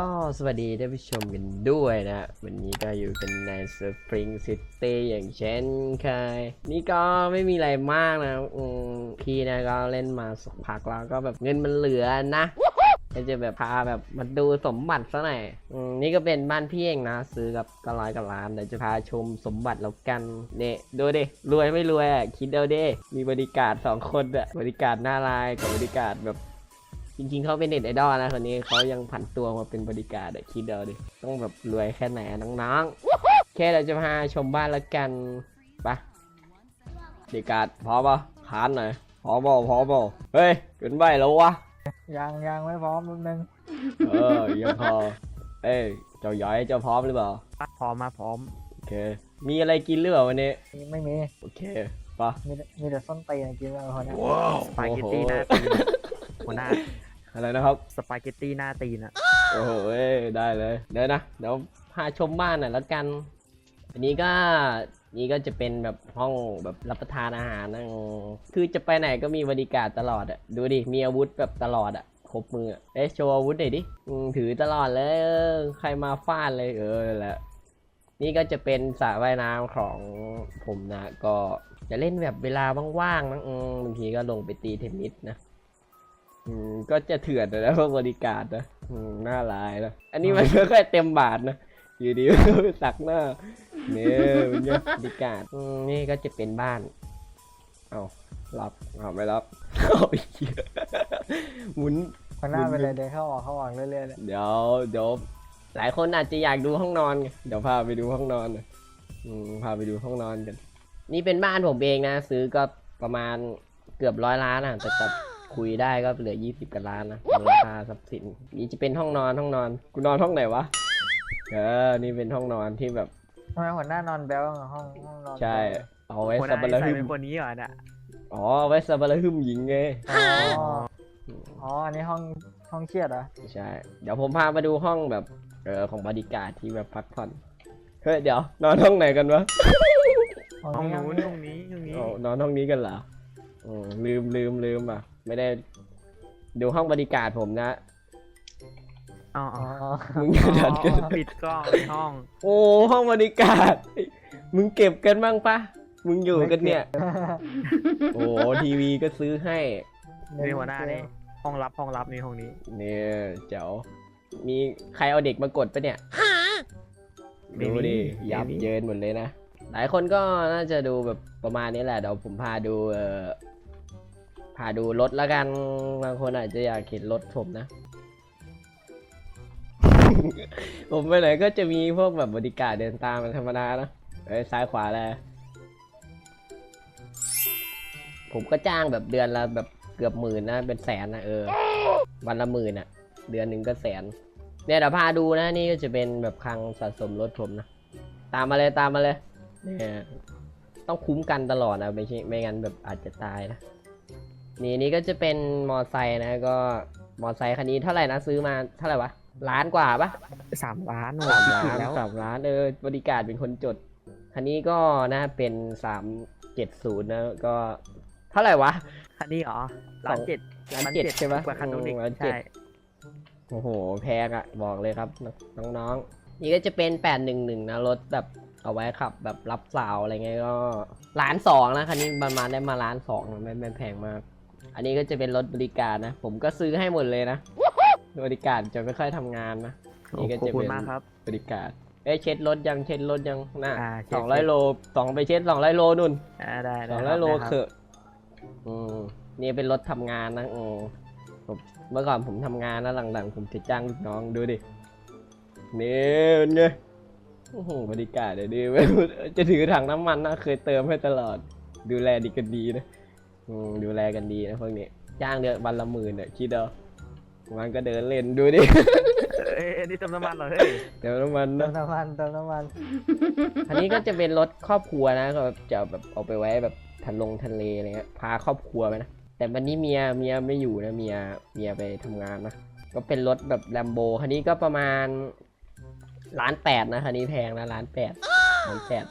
ก็สวัสดีท่านผู้ชมกันด้วยนะ วันนี้ก็อยู่กันในสปริงซิตี้อย่างเช่นเคยนี่ก็ไม่มีอะไรมากนะพี่นะก็เล่นมาสักพักแล้วก็แบบเงินมันเหลือนะก็จะแบบพาแบบมาดูสมบัติซะหน่อยอนี่ก็เป็นบ้านพี่เองนะ ซื้อกับก็ร้อยกับล้านเดี๋ยวจะพาชมสมบัติแล้วกันเนี่ยดูดิรวยไม่รวยอะคิดเอาดิมีบริการสองคนอะบริการหน้าลายกับบริการแบบ จริงๆเขาเป็นเน็ตไอดอลนะคนนี้เขายังผันตัวมาเป็นบริการอะคิดเอาดิต้องแบบรวยแค่ไหนอะน้องๆแค่เราจะพาชมบ้านละกันไปะบริการพร้อมปะคานหน่อยพร้อมปะพร้อมปะเฮ้ยเกินไปแล้ววะยังยังไม่พร้อมแป๊บนึงเออยังพอเอ้ยเจ้าย้อยเจ้าพร้อมหรือเปล่าพร้อมมาพร้อมโอเค มีอะไรกินหรือเปล่าวันนี้ไม่มีโอเคปะมีแต่มีแต่ส้นตีนกินแล้วคนเนี้ยสปาเกตตี้หน้าตีนอะหัวหน้า อะไรนะครับสปาเกตตี้หน้าตีนอะโอ้โหเอ้ยได้เลยเดี๋ยวนะเดี๋ยวพาชมบ้านหน่อยแล้วกัน อันนี้ก็นี่ก็จะเป็นแบบห้องแบบรับประทานอาหารนะอืมคือจะไปไหนก็มีบริการตลอดอะดูดิมีอาวุธแบบตลอดอะครบมืออะเอ๊ะโชว์อาวุธหน่อยดิอืมถือตลอดเลยเออใครมาฟาดเลยเออนั่นแหละนี่ก็จะเป็นสระว่ายน้ำของผมนะ ก็จะเล่นแบบเวลาว่างๆนะอืมบางทีก็ลงไปตีเทนนิสนะ อืมก็จะเถื่อนนะพวกบริการนะอืมน่าร้ายนะอันนี้มันไม่ค่อยเต็มบาทนะอยู่ดีก็ไปสักหน้าเนี่ยเป็นไงบริการอืมนี่ก็จะเป็นบ้าน เอารับเอาไม่รับเอาอีกเหี้ยหมุนคนหน้าเป็นไรเดินเข้าออกเข้าออกเรื่อยๆเลยเดี๋ยวเดี๋ยวหลายคนอาจจะอยากดูห้องนอนไงเดี๋ยวพาไปดูห้องนอนหน่อยอืมพาไปดูห้องนอนกัน นี่เป็นบ้านผมเองนะ ซื้อก็ประมาณเกือบร้อยล้านอะแต่แต่ คุยได้ก็เหลือยี่สิบกันล้านนะมูลค่าทรัพย์สินนี่จะเป็นห้องนอนห้องนอนกูนอนห้องไหนวะเออนี่เป็นห้องนอนที่แบบทำไมหัวหน้านอนแบ๊วอะห้องห้องนอนใช่เอาไว้หัวหสัน้าบปะรใส่หึมเป็นคนนี้เหรอเนี่ยอ๋อเอาไว้สับปะรหึมหญิงไงอ๋ออ๋ออันนี้ห้องห้องเครียดเหรอใช่เดี๋ยวผมพามาดูห้องแบบเออของบริการที่แบบพักผ่อนเฮ้ยเดี๋ยวนอนห้องไหนกันวะ ห้องนี้นู้นห้องนี้ห้องนี้โอ้นอนห้องนี้กันเหรออืมลืมลืมลืมอะ ไม่ได้ดูห้องบริการผมนะ อ๋ออ๋อ๋ออมึงอย่าดันกัน ปิดกล้องห้อง โอ้ห้องบริการ มึงเก็บกันบ้างปะมึงอยู่กันเนี่ย โอ้ทีวีก็ซื้อให้นี่หัวหน้านี่ห้องรับห้องรับนี่ห้องนี้ เนี่ยเจ๋วมีใครเอาเด็กมากดปะเนี่ยไม่มีดูดิไม่มี ยับเยินหมดเลยนะ หลายคนก็น่าจะดูแบบประมาณนี้แหละเดี๋ยวผมพาดูเอ่อ พาดูรถแล้วกันบางคนอาจจะอยากเห็นรถผมนะ ผมไปไหนก็จะมีพวกแบบบริการเดินตามมันธรรมดานะเอ้ยซ้ายขวาแลผมก็จ้างแบบเดือนละแบบเกือบหมื่นนะเป็นแสนนะเออ วันละหมื่นอะเดือนหนึ่งก็แสน เนี่ยเดี๋ยวพาดูนะนี่ก็จะเป็นแบบคลังสะสมรถผมนะตามมาเลยตามมาเลยเนี่ยต้องคุ้มกันตลอดนะไม่ใช่ไม่งั้นแบบอาจจะตายนะ นี่นี่ก็จะเป็นมอไซค์นะก็มอไซค์คันนี้เท่าไหร่นะซื้อมาเท่าไหร่วะล้านกว่าปะสามล้านโอ้สามคิดล้าถูกนแล้วสามล้านเออบริการเป็นคนจด คันนี้ก็นะเป็นสามเจ็ดศูนย์นะก็เท่าไหร่วะคันนี้เหรอล้านเจ็ดล้านเจ็ดใช่ปะกว่าคันนู้นอีกอืมล้านเจ็ดใช่โอ้โหแพงอะบอกเลยครับน้องๆ นี่ก็จะเป็น811นะรถแบบเอาไว้ขับแบบรับสาวอะไรเงี้ยก็ล้านสองนะคันนี้ประมาณได้มาล้านสองนะไม่ไม่แพงมาก อันนี้ก็จะเป็นรถบริการนะ ผมก็ซื้อให้หมดเลยนะ บริการจะไม่ค่อยทำงานนะนี่ก็ขอบจะคุเป็ณนมากครับ บริการเอ้ยเช็ดรถยังเช็ดรถยังน่ะอ่าเช็สดองร้อยโลสองไปเช็ดสองร้อยโลนุ่น อ่าได้สได้องคร้รัอบยโลได้ครับเถอะอืมนี่เป็นรถทำงานนะอืมผมเมื่อก่อนผมทำงานนะหลังๆ ผมจะจ้างลูกน้องดูดิ นี่เป็นไงโอ้โหบริการเดี๋ยวดีเว้ยจะถือถังน้ำมันนะเคยเติมให้ตลอด ดูแลดีกันดีนะ อืมดูแลกันดีนะพวกนี้จ้างเดือนวันละหมื่นเนี่ยคิดเอามันก็เดินเล่นดูดิ เอ้ยนี่เติมน้ำมันเหรอเฮ้ยเติมน้ำมันเตินะมน้ำมันเติมน้ำมัน อันนี้ก็จะเป็นรถครอบครัวนะก็แบบจะแบบเอาไปไว้แบบทะลงทะเลอะไรเงี้ยพาครอบครัวไปนะแต่วันนี้เมียเมียไม่อยู่นะเมียเมียไปทำงานนะก็เป็นรถแบบแลมโบคันนี้ก็ประมาณล้านแปดนะคันนี้แพงนะล้านแปดล้านแปด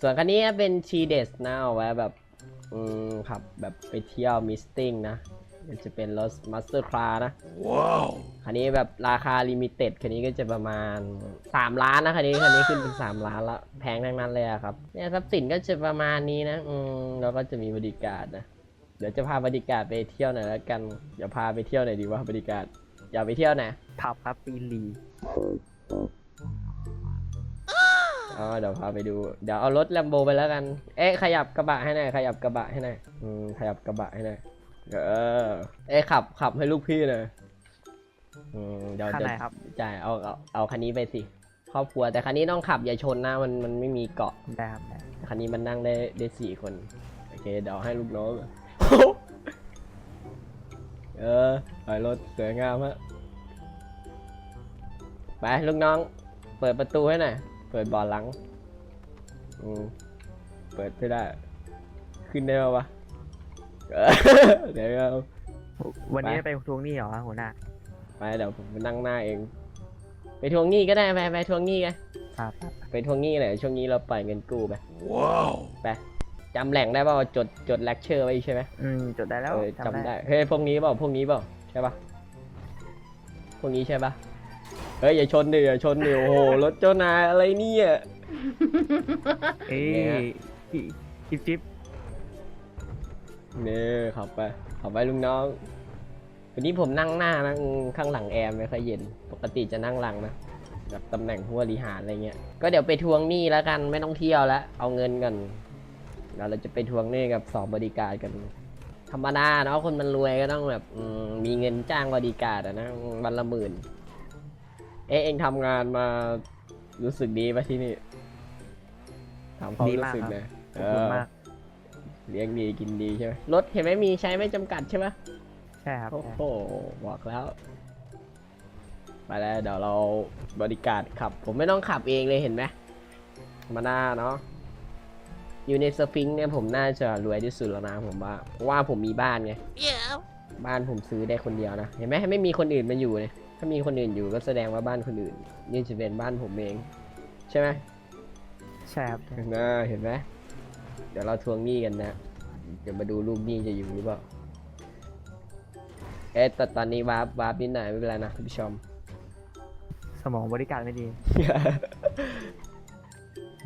ส่วนคันนี้เป็นชีเดสนะเอาไว้แบบ อืมขับแบบไปเที่ยวมิสติ้งนะมันจะเป็นรถมาสเตอร์คลานะว้าวคันนี้แบบราคาลิมิเต็ดคันนี้ก็จะประมาณ 3 ล้านนะคันนี้คันนี้ขึ้นเป็น 3 ล้านละแพงทั้งนั้นเลยอะครับเนี่ยทรัพย์สินก็จะประมาณนี้นะอืมแล้วก็จะมีบริการนะเดี๋ยวจะพาบริการไปเที่ยวหน่อยแล้วกันเดี๋ยวพาไปเที่ยวหน่อยดีว่าบริการอยากไปเที่ยวไหนผับครับปีนลี อ๋อเดี๋ยวพาไปดู เดี๋ยวเอารถแลมโบไปแล้วกัน เอ๊ะขยับกระบะให้หน่อยขยับกระบะให้หน่อยอืมขยับกระบะให้หน่อยเออ เอ๊ะขับขับให้ลูกพี่หน่อยอืมเดี๋ยวข้างเดี๋ยวในครับ จ่ายเอาเอาเอาคันนี้ไปสิครอบครัวแต่คันนี้ต้องขับอย่าชนนะมันมันไม่มีเกาะ ได้ครับได้คันนี้มันนั่งได้ได้สี่คน โอเค เดี๋ยวให้ลูกน้อง เออถอยรถสวยงามฮะไป ลูกน้อง เปิดประตูให้หน่อย เปิดเบอลหลังอืมเปิดไม่ได้ ขึ้นได้ปะวะเออเดี๋ยวเอา วันนี้ไป ไปทวงหนี้เหรอหัวหน้า ไปเดี๋ยวผมไปนั่งหน้าเอง ไปทวงหนี้ก็ได้ไปไปทวงหนี้ไงครับ ไปทวงหนี้หน่อยช่วงนี้เราปล่อยเงินกู้ไปว้าวไปจำแหล่งได้ป่าวจดจดเลคเชอร์ไว้ใช่ไหมอืมจดได้แล้วเออจำได้เฮ้ยพวกนี้เปล่าพวกนี้เปล่าใช่ปะพวกนี้ใช่ปะ เฮ้ยอย่าชนดิอย่าชนดิโอ้โหรถเจ้านายอะไรเนี่ย เอ้เนี่ย ยพี่จิ๊บจิ๊บเนี่ยขับไปขับไปลุงน้อง วันนี้ผมนั่งหน้านะอืมข้างหลังแอร์ไม่ค่อยเย็น ปกติจะนั่งหลังนะแบบตำแหน่งผู้บริหารอะไรเงี้ย ก็เดี๋ยวไปทวงหนี้แล้วกันไม่ต้องเที่ยวแล้วเอาเงินกันเดี๋ยวเราจะไปทวงหนี้กับสองบริการกัน ธรรมดาเนาะคนมันรวยก็ต้องแบบอืมมีเงินจ้างบริการอะนะวันละหมื่น เอ๊ะเองทำงานมารู้สึกดีปะที่นี่ถามความรู้สึกหนะขอบคุณมาก เลี้ยงดีกินดีใช่ไหมรถเห็นไหมมีใช้ไม่จำกัดใช่ไหมใช่ครับโอ้ใช่โหบอกแล้ว ไปแล้วเดี๋ยวเราบริการขับ ผมไม่ต้องขับเองเลยเห็นไหมธรรมดาเนาะอยู่ในสฟิงค์เนี่ยผมน่าจะรวยที่สุดแล้วนะผมว่าเพราะว่าผมมีบ้านไง บ้านผมซื้อได้คนเดียวนะ เห็นไหมไม่มีคนอื่นมาอยู่เนี่ยถ้ามีคนอื่นอยู่ก็แสดงว่าบ้านคนอื่น นี่จะเป็นบ้านผมเอง ใช่ไหมใช่ครับใช่น่าเห็นไหมเดี๋ยวเราทวงหนี้กันนะ เดี๋ยวมาดูลูกหนี้จะอยู่หรือเปล่า เอ๊ะแต่ตอนนี้วาร์ปวาร์ปนิดหน่อยไม่เป็นไรนะท่านผู้ชม สมองบริการไม่ดี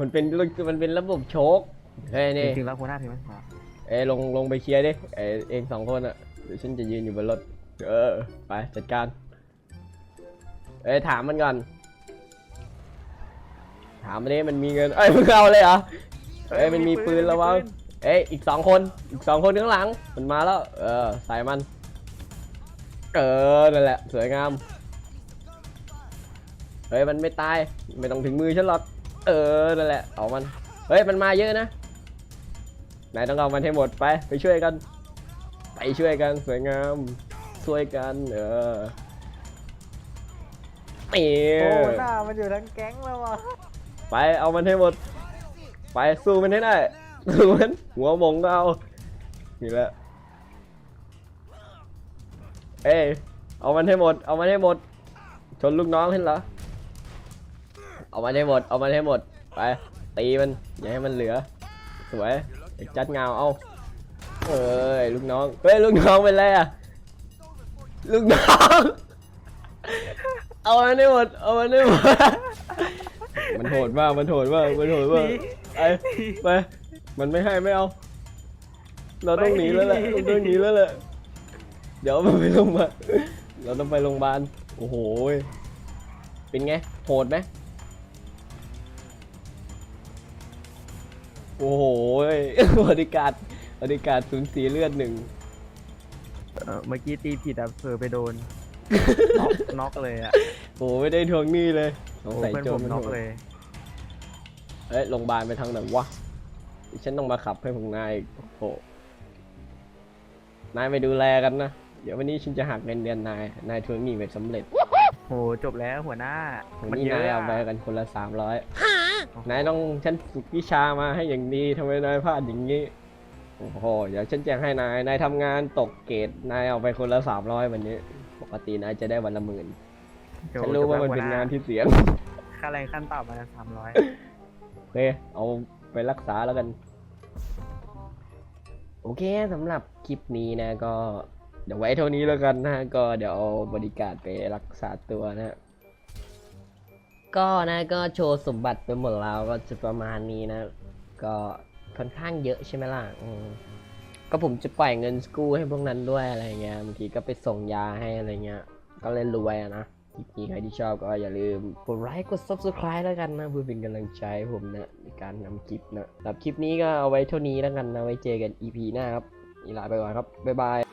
มันเป็นมันเป็นระบบโชคเฮ้ยจนี่ริงๆแล้วหัวหน้าถึงไม่พอเอ้ยลงลงไปเคลียร์ดิเอ้ยเองสองคนอะ เดี๋ยวฉันจะยืนอยู่บนรถ เออ ไปจัดการ เอ้ยถามมันก่อน ถามมันดิมันมีเงิน เอ้ยมึงเอาเลยเหรอ เอ้ยมันมีปืนระวังเอ้ยอีกสองคน อีกสองคนข้างหลัง มันมาแล้ว เออใส่มัน เออ นั่นแหละ สวยงาม เฮ้ยมันไม่ตาย ไม่ต้องถึงมือฉันหรอก เออ นั่นแหละ เอามัน เฮ้ยมันมาเยอะนะ นายต้องเอามันให้หมดไป ไปช่วยกัน ช่วยกันสวยงามช่วยกันเออเอโอ้อหน้ามันอยู่ทั้งแก๊งแล้วว่ะไปเอามันให้หมด ไปสู้มันให้ได้สู้มันหัวหมงก็เอานี่แหละเอ้ยเอามันให้หมด เอามันให้หมด ชนลูกน้องเห็นเหรอเอามันให้หมด เอามันให้หมด ไปตีมันอย่าให้มันเหลือ สวยไอ้จัดเงาเอา เอ้ยลูกน้อง เฮ้ยลูกน้องเป็นไรอะลูกน้อง เอามันให้หมด เอามันให้หมด มันโหดมาก มันโหดมาก มันโหดมากไปไป มันไม่ให้ไม่เอา เราต้องหนีแล้วแหละเราต้องหนีแล้วแหละ เดี๋ยวมันไปโรงพยาบาลเราต้องไปโรงพยาบาล โอ้โหยเป็นไง โหดไหมโอ้โหยบริการ บริการสูญเสียเลือดหนึ่งเอ่อเมื่อกี้ตีผิดอะเผลอไปโดน น็อกน็อกเลยอะโอ้ไม่ได้ทวงหนี้เลยสโอ้งสัยเพื่อนโจผรมมันน็อกโหดเลย เอ้ยโรงพยาบาลไปทางไหนวะฉันต้องมาขับให้พวกนายอีกโอ้โหนายไปดูแลกันนะ เดี๋ยววันนี้ฉันจะหักเงินเดือนนาย นายทวงหนี้ไม่สำเร็จ โหจบแล้วหัวหน้า วันมันนี้เยนาอะยเอาอะไปกันคนละสามร้อยนายต้องฉันฝึกวิชามาให้อย่างดีทำไมนายพลาดอย่างนี้ โอ้โห เดี๋ยวฉันแจ้งให้นาย นายทำงานตกเกรดนายเอาไปคนละสามร้อยวันนี้ ปกตินายจะได้วันละหมื่นจบฉันรู้จบว่าแล้วมันเป็นหัวหงานที่เสี่ยง ค่าแรงขั้นต่ำมาสามร้อยโอเค เอาไปรักษาแล้วกัน โอเคสำหรับคลิปนี้นะก็ เดี๋ยวไว้เท่านี้แล้วกันนะฮะก็เดี๋ยวเอาบริการไปรักษาตัวนะฮะก็นะก็โชว์สมบัติไปหมดแล้วก็จะประมาณนี้นะ ก็ ค่อนข้างเยอะใช่ไหมล่ะก็ผมจะปล่อยเงินสกูให้พวกนั้นด้วยอะไรเงี้ยบางทีก็ไปส่งยาให้อะไรเงี้ย ก็เลยรวยอะนะคลิปนี้ใครที่ชอบก็อย่าลืมกดไลค์กด subscribe แล้วกันนะเพื่อเป็นกำลังใจให้ผมนะในการนำคลิปนะสำหรับคลิปนี้ก็เอาไว้เท่านี้แล้วกันนะไว้เจอกัน EP หน้าครับอีลาไปก่อนครับบ๊ายบาย